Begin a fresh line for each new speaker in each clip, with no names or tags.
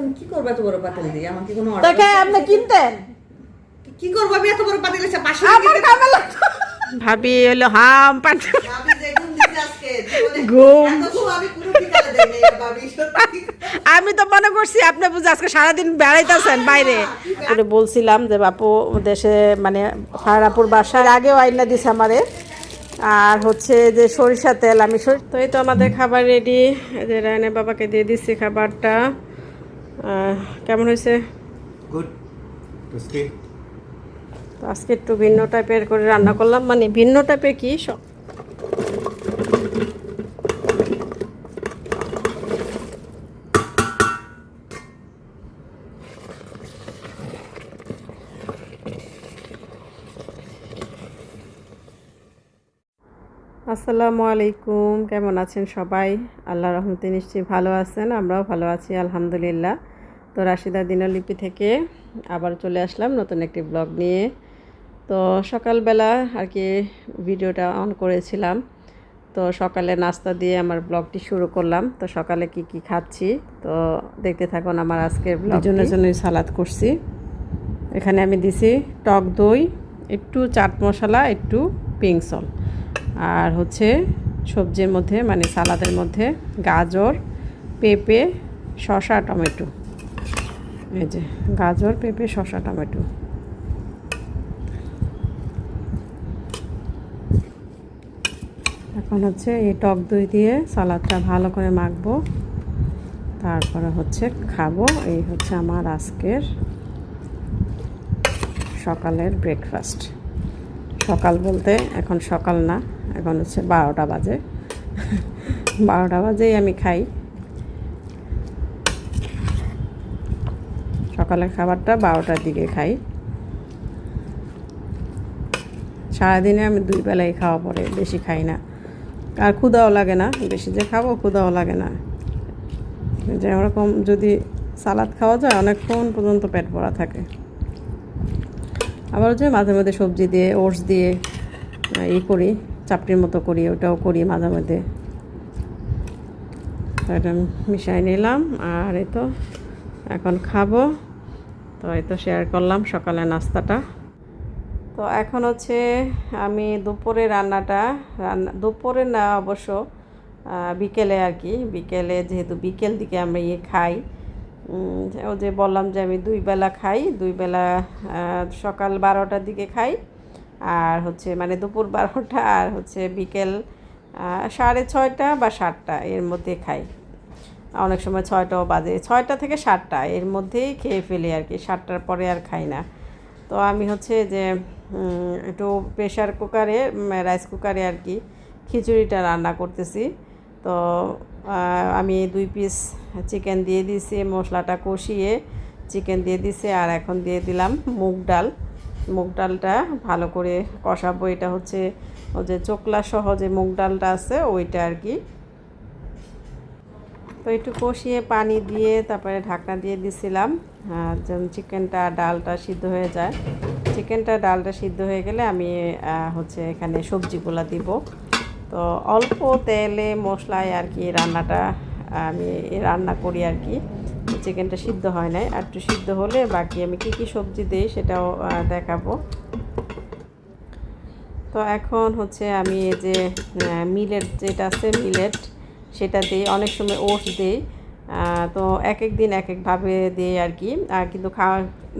আমি কি করব এত বড় পাতিল দিয়ে? আমার কি কোনো
তাকে আপনি কিনতেন?
কি করব আমি এত বড় পাতিল আছে পাঁচশো
আমার কামে লাগতো। ভাবি হলো হাম
ঘুম।
ঘুম
আমি
তো মনে করছি আপনি বুঝে আজকে সারাদিন বেড়াইতেছেন বাইরে। করে বলছিলাম যে বাপু দেশে মানে ফারাপুর বাসার আগেও আইনা দিছে আমারে। আর হচ্ছে যে সরিষা তেল আমি তো এই তো আমাদের খাবার রেডি যে রায়না বাবাকে দিয়ে দিচ্ছি খাবারটা। কেমন হয়েছে?
Good. Tasty.
তো আজকে একটু ভিন্ন টাইপের করে রান্না করলাম। মানে ভিন্ন টাইপের কি? সব আসসালামু আলাইকুম। কেমন আছেন সবাই? আল্লাহ রহমতে নিশ্চয়ই ভালো আছেন, আমরাও ভালো আছি, আলহামদুলিল্লাহ। তো রাশিদা দিনলিপি থেকে আবার চলে আসলাম নতুন একটি ব্লগ নিয়ে। তো সকালবেলা আর কি ভিডিওটা অন করেছিলাম। তো সকালে নাস্তা দিয়ে আমার ব্লগটি শুরু করলাম। তো সকালে কি কি খাচ্ছি, তো দেখতে থাকুন আমার আজকের জন্য জন্যই সালাদ করছি। এখানে আমি দিছি টক দই, একটু চাট মশলা, একটু পিঙ্ক আর হচ্ছে সবজির মধ্যে মানে সালাদের মধ্যে গাজর, পেঁপে, শসা, টমেটো। এই যে, গাজর, পেঁপে, শসা, টমেটো। এখন হচ্ছে এই টক দই দিয়ে সালাদটা ভালো করে মাখবো। তারপরে হচ্ছে খাব, এই হচ্ছে আমার আজকের সকালের ব্রেকফাস্ট সকাল বলতে এখন সকাল না, এখন হচ্ছে বারোটা বাজে। বারোটা বাজেই আমি খাই। সকালের খাবারটা বারোটার দিকে খাই। সারাদিনে আমি দুই বেলাই খাওয়া পরে বেশি খাই না। আর ক্ষুদাও লাগে না, বেশি যে খাব ক্ষুদাও লাগে না। যে ওরকম যদি সালাদ খাওয়া যায়, অনেকক্ষণ পর্যন্ত পেট ভরা থাকে। আবার হচ্ছে মাঝে মধ্যে সবজি দিয়ে, ওটস দিয়ে ই করি চাপটির মতো করি, ওটাও করি মাঝে মধ্যে। এটা মিশাই নিলাম, আর এই তো এখন খাব। তো এই তো শেয়ার করলাম সকালে নাস্তাটা। তো এখন হচ্ছে আমি দুপুরে রান্নাটা, রান্না, দুপুরে না অবশ্য বিকেলে আর কি। বিকেলে যেহেতু বিকেল দিকে আমরা ইয়ে খাই ও যে বললাম যে আমি দুই বেলা খাই, দুই বেলা সকাল বারোটার দিকে খাই, আর হচ্ছে মানে দুপুর বারোটা, আর হচ্ছে বিকেল সাড়ে ছয়টা বা সাতটা এর মধ্যে খাই। অনেক সময় ছয়টাও বাজে, ছয়টা থেকে সাতটা এর মধ্যেই খেয়ে ফেলি আর কি, সাতটার পরে আর খাই না। তো আমি হচ্ছে যে একটু প্রেশার কুকারে রাইস কুকারে আর কি খিচুড়িটা রান্না করতেছি। তো আমি দুই পিস চিকেন দিয়ে দিয়েছি, মশলাটা কষিয়ে চিকেন দিয়ে দিছি আর এখন দিয়ে দিলাম মুগ ডাল। মুগ ডালটা ভালো করে কষাবো, এটা হচ্ছে ও যে চোকলা সহ যে মুগ ডালটা আছে ওইটা আর কি। তো একটু কষিয়ে পানি দিয়ে তারপরে ঢাকনা দিয়ে দিছিলাম যেন চিকেনটা ডালটা সিদ্ধ হয়ে যায়। চিকেনটা ডালটা সিদ্ধ হয়ে গেলে আমি হচ্ছে এখানে সবজিগুলো দিব। তো অল্প তেলে মশলায় আর কি রান্নাটা, আমি রান্না করি আর কি। চিকেনটা সিদ্ধ হয় নাই, আর একটু সিদ্ধ হলে বাকি আমি কি কি সবজি দিই সেটাও দেখাবো। তো এখন হচ্ছে আমি এই যে মিলেট যেটা আছে, মিলেট, সেটা দিই। অনেক সময় ওটস দিই। তো এক এক দিন এক একভাবে দিই আর কি। আর কিন্তু খাওয়া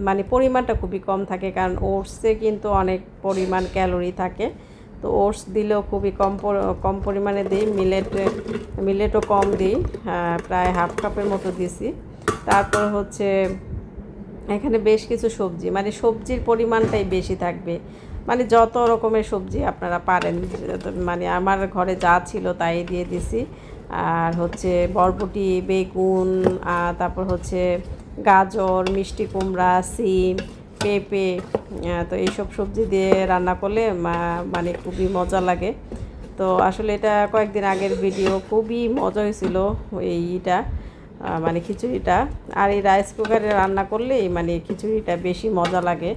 মানে পরিমাণটা খুবই কম থাকে, কারণ ওটসে কিন্তু অনেক পরিমাণ ক্যালোরি থাকে। তো ওটস দিলেও খুবই কম কম পরিমাণে দিই মিলেট মিলেটও কম দিই আহ, প্রায় হাফ কাপের মতো দিছি। তারপর হচ্ছে এখানে বেশ কিছু সবজি মানে সবজির পরিমাণটাই বেশি থাকবে। মানে যত রকমের সবজি আপনারা পারেন মানে আমার ঘরে যা ছিল তাই দিয়ে দিছি। আর হচ্ছে বরবটি বেগুন তারপর হচ্ছে গাজর মিষ্টি কুমড়া সিম পেঁপে তো এইসব সবজি দিয়ে রান্না করলে মানে খুবই মজা লাগে। তো আসলে এটা কয়েকদিন আগের ভিডিও, খুবই মজা হয়েছিল এইটা মানে খিচুড়িটা। আর এই রাইস কুকারে রান্না করলেই মানে খিচুড়িটা বেশি মজা লাগে।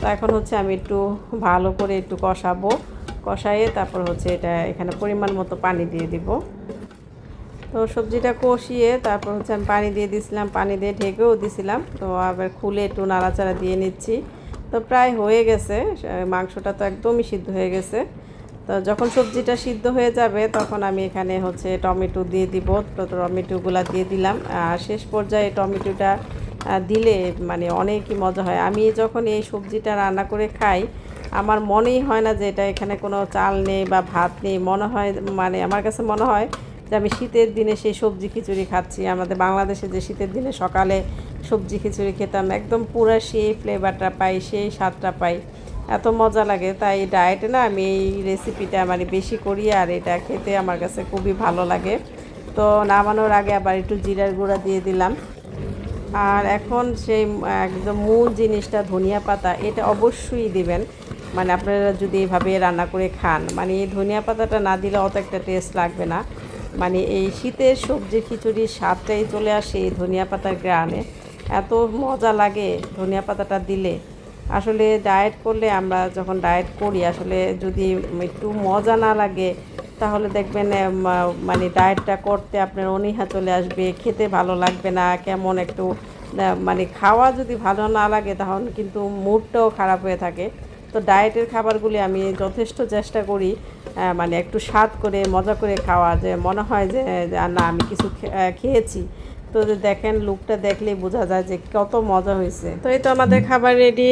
তো এখন হচ্ছে আমি একটু ভালো করে একটু কষাবো। কষাইয়ে তারপর হচ্ছে এটা এখানে পরিমাণ মতো পানি দিয়ে দিব। তো সবজিটা কষিয়ে তারপর হচ্ছে আমি পানি দিয়ে দিছিলাম, পানি দিয়ে ঢেকেও দিছিলাম। তো আবার খুলে একটু নাড়াচাড়া দিয়ে নিচ্ছি। তো প্রায় হয়ে গেছে মাংসটা তো একদমই সিদ্ধ হয়ে গেছে। তো যখন সবজিটা সিদ্ধ হয়ে যাবে তখন আমি এখানে হচ্ছে টমেটো দিয়ে দিব। তো টমেটোগুলো দিয়ে দিলাম। আর শেষ পর্যায়ে টমেটোটা দিলে মানে অনেকই মজা হয়। আমি যখন এই সবজিটা রান্না করে খাই, আমার মনেই হয় না যে এটা এখানে কোনো চাল নেই বা ভাত নেই। মনে হয় মানে আমার কাছে মনে হয় যে আমি শীতের দিনে সেই সবজি খিচুড়ি খাচ্ছি। আমাদের বাংলাদেশে যে শীতের দিনে সকালে সবজি খিচুড়ি খেতাম, একদম পুরো সেই ফ্লেভারটা পাই, সেই স্বাদটা পাই। এত মজা লাগে, তাই ডায়েটে না আমি এই রেসিপিটা মানে বেশি করি আর এটা খেতে আমার কাছে খুবই ভালো লাগে। তো নামানোর আগে আবার একটু জিরার গুঁড়া দিয়ে দিলাম। আর এখন সেই একদম মূল জিনিসটা ধনিয়া পাতা, এটা অবশ্যই দিবেন। মানে আপনারা যদি এভাবে রান্না করে খান মানে এই ধনিয়া পাতাটা না দিলে অত একটা টেস্ট লাগবে না। মানে এই শীতের সবজি খিচুড়ির স্বাদটাই চলে আসে এই ধনিয়া পাতার গ্রানে এত মজা লাগে ধনিয়া পাতাটা দিলে। আসলে ডায়েট করলে আমরা যখন ডায়েট করি, আসলে যদি একটু মজা না লাগে, তাহলে দেখবেন মানে ডায়েটটা করতে আপনার অনীহা চলে আসবে, খেতে ভালো লাগবে না, কেমন একটু মানে খাওয়া যদি ভালো না লাগে তখন কিন্তু মুডটাও খারাপ হয়ে থাকে। তো ডায়েটের খাবারগুলি আমি যথেষ্ট চেষ্টা করি মানে একটু স্বাদ করে মজা করে খাওয়া যে মনে হয় যে না আমি কিছু খেয়েছি। তো যে দেখেন লুকটা দেখলেই বোঝা যায় যে কত মজা হয়েছে। তো এই তো আমাদের খাবার রেডি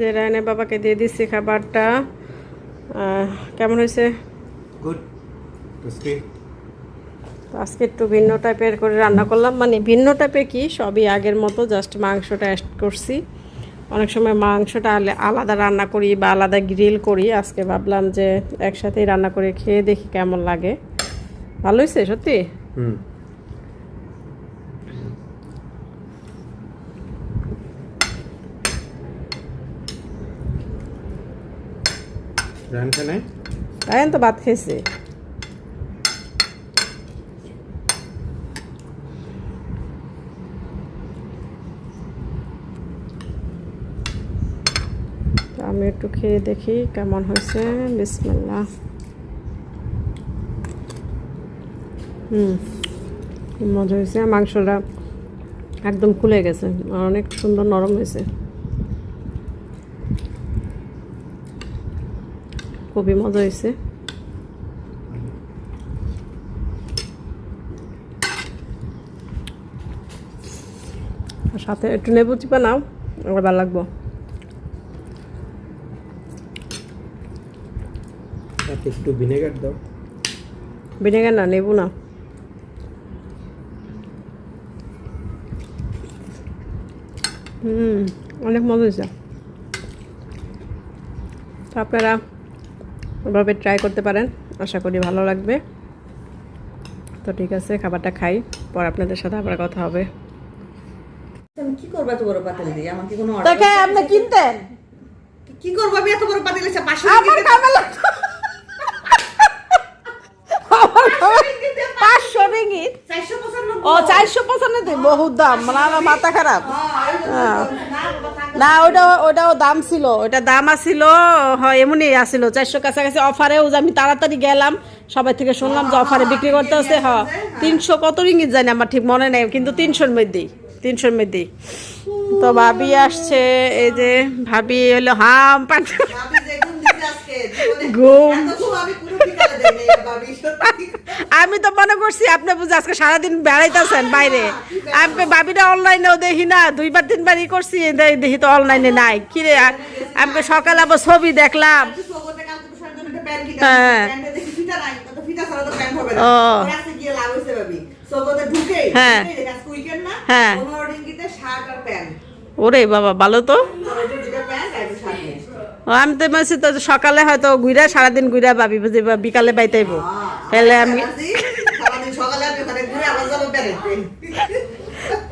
যে রায়নের বাবাকে দিয়ে দিচ্ছি খাবারটা। কেমন হয়েছে? আজকে একটু ভিন্ন টাইপের করে রান্না করলাম। মানে ভিন্ন টাইপের কি? সবই আগের মতো জাস্ট মাংসটা অ্যাড করছি। অনেক সময় মাংসটা আলাদা রান্না করি বা আলাদা গ্রিল করি। আজকে ভাবলাম যে একসাথেই রান্না করে খেয়ে দেখি কেমন লাগে। ভালো হয়েছে সত্যি. তাই তো ভাত খেয়েছে। তো আমি একটু খেয়ে দেখি কেমন হয়েছে। বিসমিল্লাহ। হুম, মজা হয়েছে। মাংসটা একদম খুলে গেছে। অনেক সুন্দর নরম হয়েছে। খুবই মজা হয়েছে। সাথে একটু নেবু চিপা নাও, আমার ভালো লাগবো।
একটু ভিনেগার দাও।
ভিনেগার না নেবু না। হুম অনেক মজা হয়েছে। তো আপনারা ওভাবে ট্রাই করতে পারেন আশা করি ভালো লাগবে। তো ঠিক আছে খাবারটা খাই পর আপনাদের সাথে আবার কথা হবে।
কি করব এত বড় পাতিল দিয়ে? আমার কি কোনো
আপনি কিনতেন
কি করব আমি এত বড় পাতিল
আমার কামে লাগতো। ও চারশো পঁচানব্বই বহুত দাম। মানে আমার মাথা খারাপ।
হ্যাঁ, না,
ওটা ওটাও দাম ছিল ওটা দাম আসছিল হয় এমনই আসছিল চারশো কাছাকাছি। অফারেও আমি তাড়াতাড়ি গেলাম সবাই থেকে শুনলাম যে অফারে বিক্রি করতে হচ্ছে হ তিনশো কত রিঙ্গিত জানি আমার ঠিক মনে নেই কিন্তু তিনশোর মধ্যেই তিনশোর মধ্যেই তো ভাবি আসছে এই যে ভাবি হলো হাম পান
আমি
তো মনে করছি আপনি বুঝে আজকে সারাদিন বেড়াইতেছেন বাইরে। আমি ভাবিটা অনলাইনেও দেখি না দুইবার তিনবার ই করছি দেখি তো অনলাইনে নাই। কিরে আমি সকালে আবার ছবি দেখলাম। হ্যাঁ। হ্যাঁ। হ্যাঁ। ওরে বাবা ভালো তো
আর ওইটা দুটো প্যান্ট আর একটা শার্ট নিয়ে এসেছি।
ও, আমি তো বলছি তো সকালে হয়তো ঘুরা সারাদিন ঘুরা ভাবি যে বা বিকালে বাইতেইব। তাহলে আমি।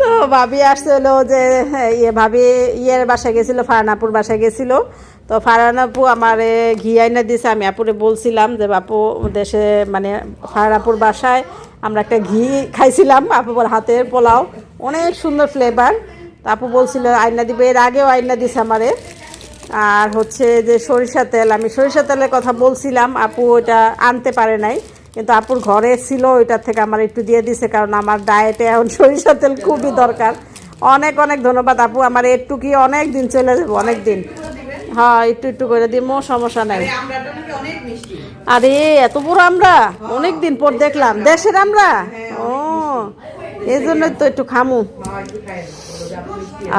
তো ভাবি আসছে হলো যে হ্যাঁ, ইয়ে ভাবি ইয়ের বাসায় গেছিল ফারানাপুর বাসায় গেছিল। তো ফারানাপু আমার ঘি আইনা দিয়েছে আমি আপুরে বলছিলাম যে বাপু দেশে মানে ফারানাপুর বাসায় আমরা একটা ঘি খাইছিলাম আপু বলে হাতের পোলাও। অনেক সুন্দর ফ্লেভার তা আপু বলছিল আইনা দিবে। এর আগেও আইনা দিছে আমারে। আর হচ্ছে যে সরিষা তেল আমি সরিষা তেলের কথা বলছিলাম আপু ওটা আনতে পারে নাই কিন্তু আপুর ঘরে ছিল ওইটার থেকে আমার একটু দিয়ে দিছে কারণ আমার ডায়েটে এখন সরিষা তেল খুবই দরকার। অনেক অনেক ধন্যবাদ আপু আমার একটু কি অনেক দিন চলে যাব অনেক দিন। হ্যাঁ একটু একটু করে দিব সমস্যা নাই। আরে এত বড় আমরা অনেক দিন পর দেখলাম দেশের আমরা ও এই জন্যই তো একটু খামু।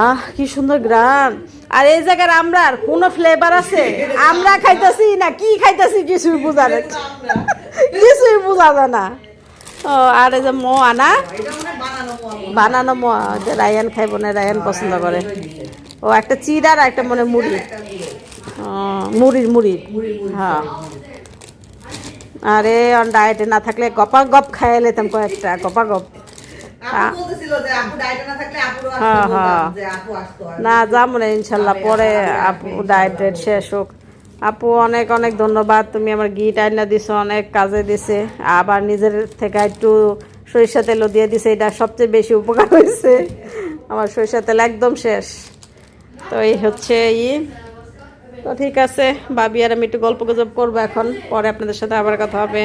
আহ কি সুন্দর গ্রাম আর এই জায়গার আমরা কোনো ফ্লেভার আছে? আমরা খাইতেছি না কি খাইতেছি কিছুই বোঝা যায় কিছুই বোঝা যায় না। ও, আর এই যে মো আনা
মানে বানানো মোয়া,
যে রায়ান খাইব না, রায়ান পছন্দ করে। ও, একটা চিড় আর একটা মনে মুড়ি। মুড়ির মুড়ি হ্যাঁ। আরে অন ডায়েটে না থাকলে গপা গপ খাইয়ে লেতাম কয়েকটা, গপা গপ।
না থাকলে আপুরও
হ্যাঁ, হ্যাঁ। না যাব না ইনশাল্লাহ পরে আপু ডায়েট শেষ হোক। আপু অনেক অনেক ধন্যবাদ। তুমি আমার গিট আইনা দিছো অনেক কাজে দিছে। আবার নিজের থেকে একটু সরিষা তেলও দিয়ে দিছে এটা সবচেয়ে বেশি উপকার হয়েছে। আমার সরিষা তেল একদম শেষ। তো এই হচ্ছে ই। তো ঠিক আছে ভাবি আর আমি একটু গল্প গুজব করব এখন। পরে আপনাদের সাথে আবার কথা হবে।